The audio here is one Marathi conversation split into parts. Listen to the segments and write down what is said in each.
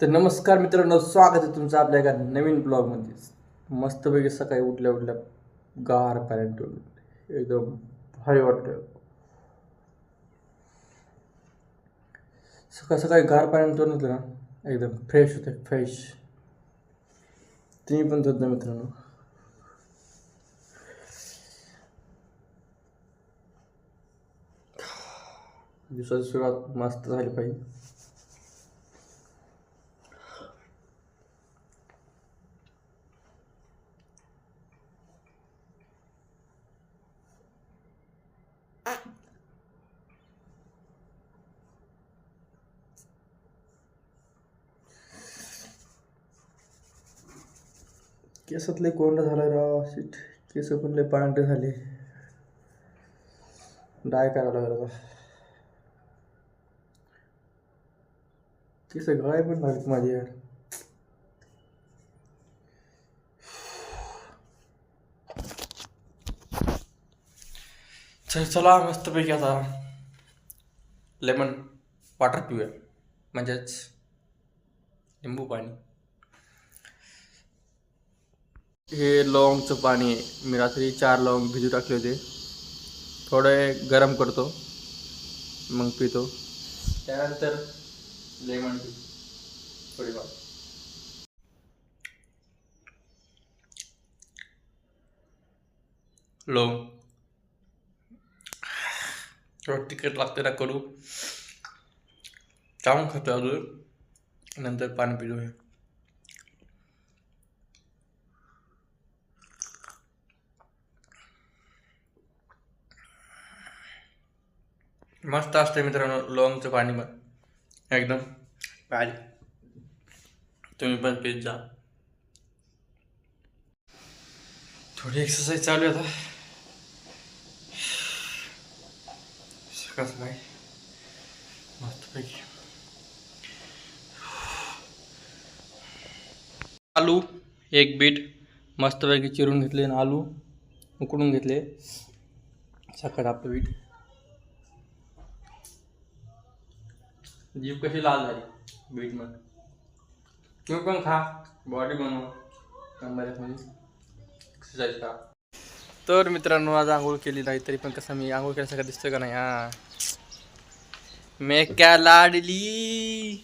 तर नमस्कार मित्रांनो स्वागत आहे तुमचं आपल्या एका नवीन ब्लॉगमध्ये. मस्तपैकी सकाळी उठल्या उठल्या गार पाण्यात एकदम भारी वाटतं सकाळ सकाळी गार पाण्यात ठेवून ना एकदम फ्रेश होतं फ्रेश तुम्ही पण होत ना मित्रांनो. दिवसाची सुरुवात मस्त झाली पाहिजे. केसात लय कोंडा झाला राव शिट केस पण लय पांढरे झाले. डाय करावं लागलं आता. केस गळाय पण लागत माझे यार. चल चला मस्तपैकी आता. लेमन वॉटर पिऊया. म्हणजेच लिंबू पाणी. हे लवंगचं पाणी आहे मी रात्री चार लवंग भिजू टाकले होते. थोडं गरम करतो. मग पितो. त्यानंतर लेमन टी. थोडी बार लवंग. थोडं तिखट लागते ना करू. चावून खातो अजून. नंतर पाणी पितो मस्त असते मित्रांनो लवंगचं पाणी पण. एकदम. भारी तुम्ही पण पीत जा. थोडी एक्सरसाइज चालू आहे आता. सकाळ सकाळी मस्तपैकी. आलू एक बीट. मस्तपैकी चिरून घेतले आणि आलू उकडून घेतले. सकाळ आपलं बीट. जीभ कशी लाल झाली? बीट मग तुम्ही पण खा. बॉडी बनव. नंबर एक म्हणजे. एक्सरसाइज करा तर मित्रांनो आज आंघोळ केली नाही तरी पण कसं मी आंघोळ केल्यासारखं दिसतोय का नाही? हा. मैं क्या लाडली.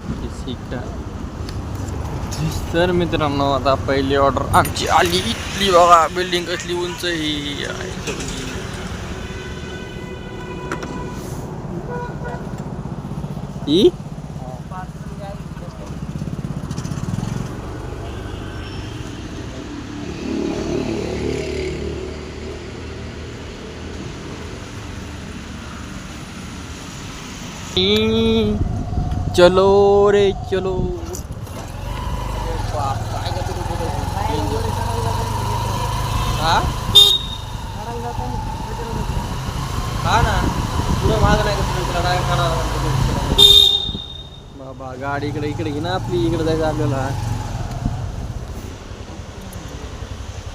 किसी का तर मित्रांनो आता पहिली ऑर्डर आमची आली. इथली बघा बिल्डिंग कसली उंच ही आहे. ही चलो रे चलो हा हा ना पुढं माग नाही का बाबा गाडी इकडे इकडे घे ना आपली इकडे जायचं आपल्याला.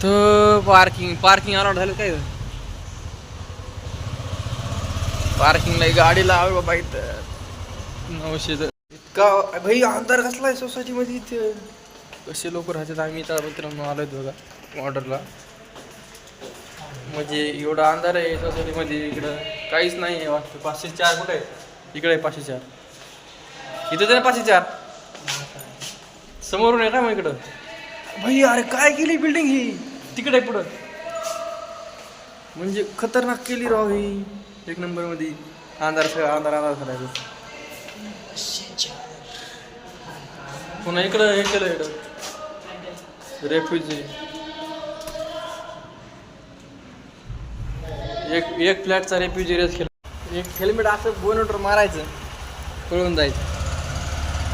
तर पार्किंग पार्किंग अलाउड झालं काय? पार्किंगला गाडी लाव बाबा इथं. नऊशे इतका भाई अंधार कसला आहे सोसायटीमध्ये इथे? कसे लोक राहतात आम्ही इथं मित्रांनो आलोय बघा ऑर्डरला म्हणजे एवढा अंधार आहे सोसायटीमध्ये इकडं. काहीच नाही आहे वाटतं. पाचशे चार कुठे आहे? इकडे आहे पाचशे चार. इथं तर पाचशे चार. समोरून आहे का मग इकडं? भाई अरे काय केली बिल्डिंग ही? तिकडे पुढं. म्हणजे खतरनाक केली राव ही. एक नंबरमध्ये अंधार सगळा अंधार अंधार झाला पुन्हा इकडं हे केलं इकडं. रेफ्युजी एक एक फ्लॅटचा रेफ्युजी रेस केला. एक हेल्मेट असं बोनटर मारायचं. पळून जायचं.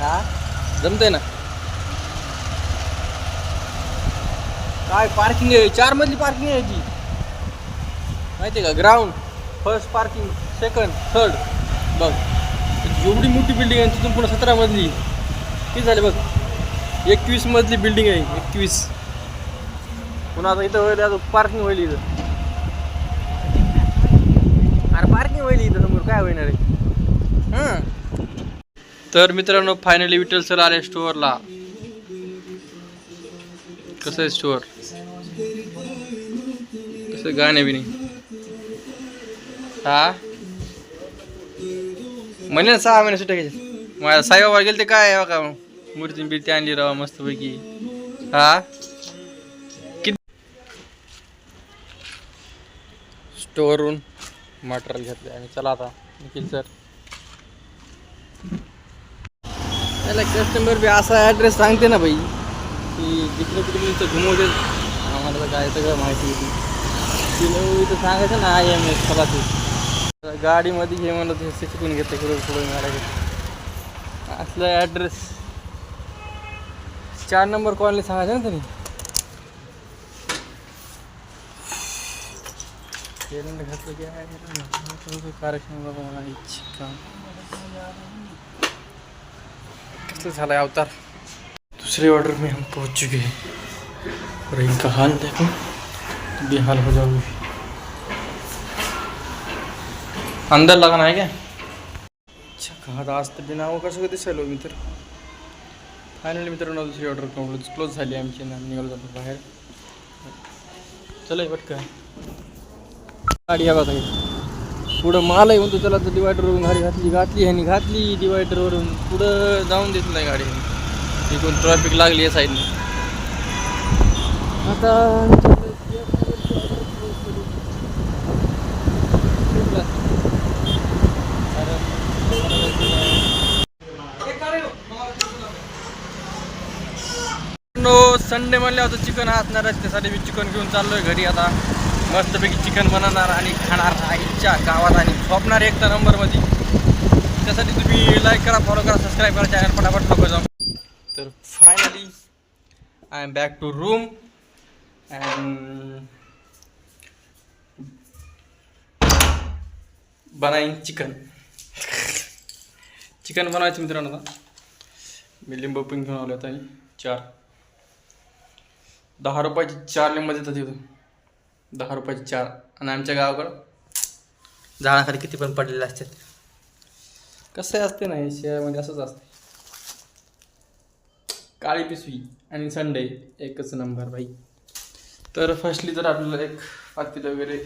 हा? जमतंय ना? काय पार्किंग आहे? चार मधली पार्किंग आहे ती माहिती आहे का? Ground first parking second third बघ एवढी मोठी बिल्डिंग आहे तिथून पुन्हा सतरा मधली. किती झाले बघ? एकवीस मधली बिल्डिंग आहे. एकवीस. पुन्हा आता इथं होईल आता पार्किंग होईल इथं. अरे पार्किंग होईल इथं समोर. काय होणार आहे तर मित्रांनो फायनली विठ्ठल सर आले स्टोअरला कसं आहे स्टोअर कसं गाणे बी नाही हा? म्हणे सहा महिने सुट्ट्या घ्यायच्या माझ्या साईबाबा गेले ते काय आहे का मूर्ती बिर्ती आणली राव मस्तपैकी. हा? किती स्टोअरवरून मटेरियल घेतले आणि चला आता निखिल सर त्याला कस्टमर बी असा ॲड्रेस सांगते ना बाई की जिकडे तिकडे इथं घुमवते आम्हाला काय सगळं माहिती होती तिने इथं सांगायचं ना आय एम एस चला ते गाडीमध्ये घे म्हणलं ते शिकून घेते पुढे गाड्या घेते असलं ॲड्रेस चार नंबर कॉलनी सांगायचं ना त्यांनी घातलं की कार्यक्रम झालं आहे अवतार. दूसरे ऑर्डर में हम पहुंच चुके हैं और इनका हाल देखो. बेहाल हो जाओगे अंदर लगाना है क्या? अच्छा कहा आज तर बिना वो कसं दिसायलो मी तर. फायनली मित्रांनो दुसरी ऑर्डर क्लोज क्लोज झाली आमची ना निघालो जातो बाहेर. चला पटकन. गाडी या बघा पुढं मालही म्हणतो त्याला तर डिवायडरवरून गाडी घातली घातली ह्यानी घातली डिवायडरवरून पुढं जाऊन देत नाही गाडी तिकडून ट्रॅफिक लागली आहे साईडने आता संडे म्हणलं होतं चिकन असणार रस्त्यासाठी मी चिकन घेऊन चाललोय घरी आता. मस्तपैकी चिकन बनवणार आणि खाणार आईच्या गावात आणि झोपणार एक तर नंबरमध्ये त्यासाठी तुम्ही लाईक करा फॉलो करा सबस्क्राईब करा चॅनल फटाफट लोक जाऊ. तर finally I am back to room and बनाईन chicken chicken बनवायचं मित्रांनो आता. मी लिंबू पिंक घेऊन आलो आता. चार. दहा रुपयाची चार लिंब देतात तिथं दहा रुपयाची चार. आणि आमच्या गावाकडं? झाडाखाली किती पण पडलेले असतात. कसं असते ना हे शहरामध्ये असंच असते. काळी पिशवी आणि संडे एकच नंबर भाई तर फर्स्टली तर आपल्याला एक पातेलं वगैरे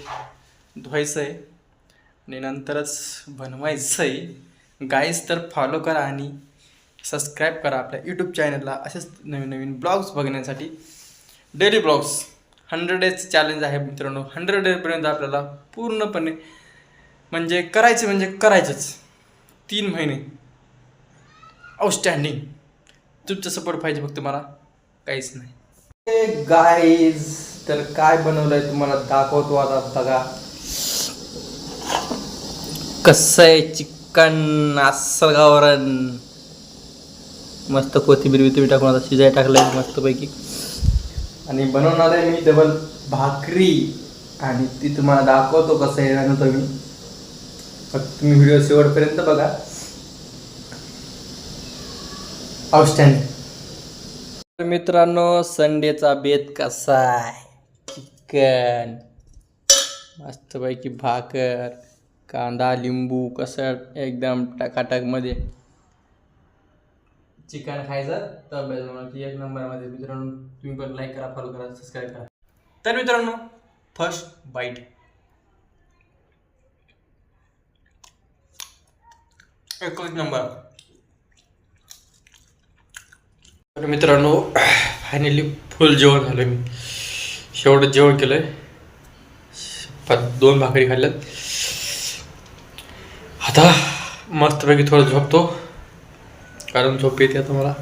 धुवायचं आहे आणि नंतरच बनवायचं आहे गाईज तर फॉलो करा आणि सबस्क्राईब करा आपल्या यूट्यूब चॅनलला असेच नवीन नवीन ब्लॉग्स बघण्यासाठी. Daily blogs hundred days challenge आहे मित्रांनो. हंड्रेड डेजपर्यंत आपल्याला पूर्णपणे म्हणजे करायचे म्हणजे करायचंच. तीन महिने. आउटस्टँडिंग तुमचा सपोर्ट पाहिजे फक्त मला. काहीच नाही. गाईज तर काय बनवलंय तुम्हाला दाखवतो आता बघा. कसं आहे चिकन अस्सल गावरण. मस्त कोथिंबीर बिथिंबीर टाकून आता शिजाय टाकलंय मस्तपैकी. आणि बनवणार आहे मी डबल भाकरी आणि ती तुम्हाला दाखवतो कसं येणार तुम्ही. मी फक्त तुम्ही व्हिडिओ शेवटपर्यंत बघा. आउटस्टँडिंग मित्रांनो संडेचा बेत कसा आहे? चिकन मस्तपैकी भाकर कांदा लिंबू कसं एकदम टकाटकमध्ये. चिकन खायचं तब्येत म्हणून एक नंबरमध्ये मित्रांनो तुम्ही पण लाईक करा फॉलो करा सबस्क्राईब करा. तर मित्रांनो फर्स्ट बाईट एकच नंबर. तर मित्रांनो फायनली फुल जेवण झालं मी. शेवटं जेवण केलंय. दोन भाकरी खाल्ल्यात. आता मस्तपैकी थोडं झोपतो. कारण झोप येते आता मला